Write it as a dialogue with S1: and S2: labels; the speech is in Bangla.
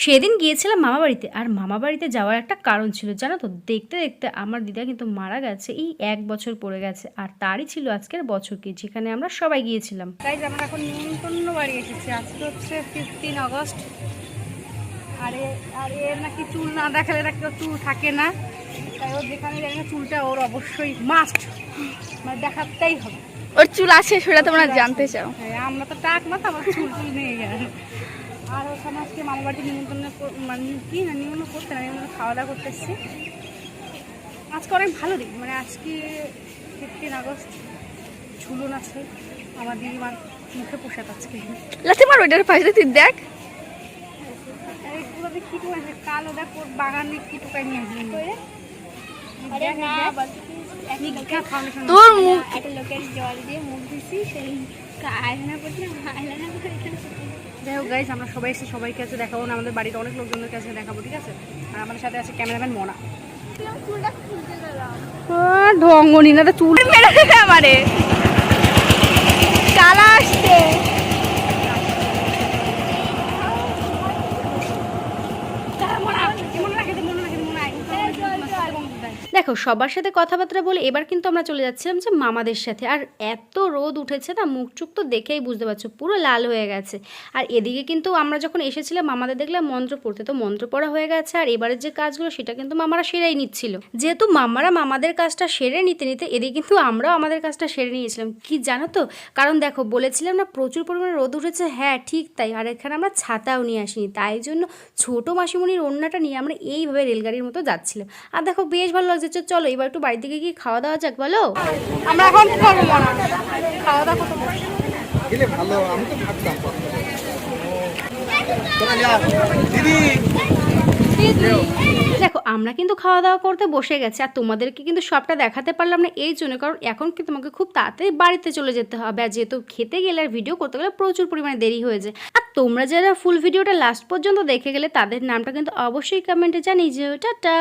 S1: সেদিন গিয়েছিলাম মামা বাড়িতে আর মামা বাড়িতে যাওয়ার একটা কারণ ছিল জানো তো? দেখতে দেখতে আমার দিদা কিন্তু মারা গেছে এই এক বছর পড়ে গেছে। আর তারই ছিল আজকের বছর কি যেখানে আমরা সবাই গিয়েছিলাম।
S2: গাইজ আমরা এখন নিমন্ত্রণ বাড়ি এসেছি। আজকে হচ্ছে ফিফটিন আগস্ট আরে আর এর নাকি চুল না দেখালে নাকি চুল থাকে না। তাই ওর যেখানে যাই না চুলটা ওর অবশ্যই মাস্ট মানে দেখাতেই হবে।
S3: ওর চুল আছে সেটা তোমরা জানতে চাও।
S2: হ্যাঁ, আমরা তো টাক না তো আমার চুল চুল নিয়ে গেল আর ওখানে আজকে মামা বাড়িতে নিমন্ত্রণ মানে কি না নিমন্ত্রণ করতে না নিমন্ত্রণ খাওয়া দাওয়া করতে এসেছি। আজকে অনেক ভালো দিন মানে আজকে ফিফটিন আগস্ট ঝুলন আছে আমার দিদিমার মুখে পোশাক আজকে।
S3: লাথি মার ওইটার পাশে তুই দেখ।
S2: এই কি টুকাই কালো দেখ ওর বাগানে কি টুকাই নিয়ে আসবি
S3: তোর মুখ।
S4: একটা লোকের জল দিয়ে মুখ দিছি সেই আয়না করছি আয়না করে এখানে
S2: যাই হোক গাইজ আমরা সবাই এসে সবাই কাছে দেখাবো না আমাদের বাড়িতে অনেক লোকজনের কাছে দেখাবো ঠিক আছে? আর আমাদের সাথে আছে ক্যামেরাম্যান মোনা। ঢঙ্গনি না তো চুল
S3: মেরে আমারে কালা আসছে
S1: দেখো, সবার সাথে কথাবার্তা বলে এবার কিন্তু আমরা চলে যাচ্ছিলাম যে মামাদের সাথে। আর এত রোদ উঠেছে না মুখ চুখ তো দেখেই বুঝতে পারছ, পুরো লাল হয়ে গেছে। আর এদিকে কিন্তু আমরা যখন এসেছিলাম, মামাদের দেখলাম মন্ত্র পড়তে, তো মন্ত্র পড়া হয়ে গেছে। আর এবারের যে কাজগুলো, সেটা কিন্তু মামারা সেরাই নিচ্ছিল। যেহেতু মামারা মামাদের কাজটা সেরে নিতে নিতে, এদিকে কিন্তু আমরাও আমাদের কাজটা সেরে নিয়েছিলাম। কি জানো তো? কারণ দেখো, বলেছিলাম না, প্রচুর পরিমাণে রোদ উঠেছে। হ্যাঁ ঠিক তাই। আর এখানে আমরা ছাতাও নিয়ে আসিনি। তাই জন্য ছোট মাসিমণির ওড়নাটা নিয়ে আমরা এইভাবে রেলগাড়ির মতো যাচ্ছিলাম। আর দেখো, বেশ ভালো লাগছে চ, চলো এবার একটু বাড়ি থেকে গিয়ে খাওয়া দাওয়া যাক বলো।
S2: আমরা এখন খাওয়া দাওয়া
S5: ভালো আমি তো থাকতাম তোরা যা দিদি।
S1: দেখো আমরা কিন্তু খাওয়া দাওয়া করতে বসে গেছি আর তোমাদেরকে কিন্তু সবটা দেখাতে পারলাম না এই জন্য কারণ এখন কি তোমাকে খুব তাড়াতাড়ি বাড়িতে চলে যেতে হবে আর যেহেতু খেতে গেলে আর ভিডিও করতে গেলে প্রচুর পরিমাণে দেরি হয়ে যায়। আর তোমরা যারা ফুল ভিডিওটা লাস্ট পর্যন্ত দেখে গেলে তাদের নামটা কিন্তু অবশ্যই কমেন্টে জানিয়ে যে টাটা!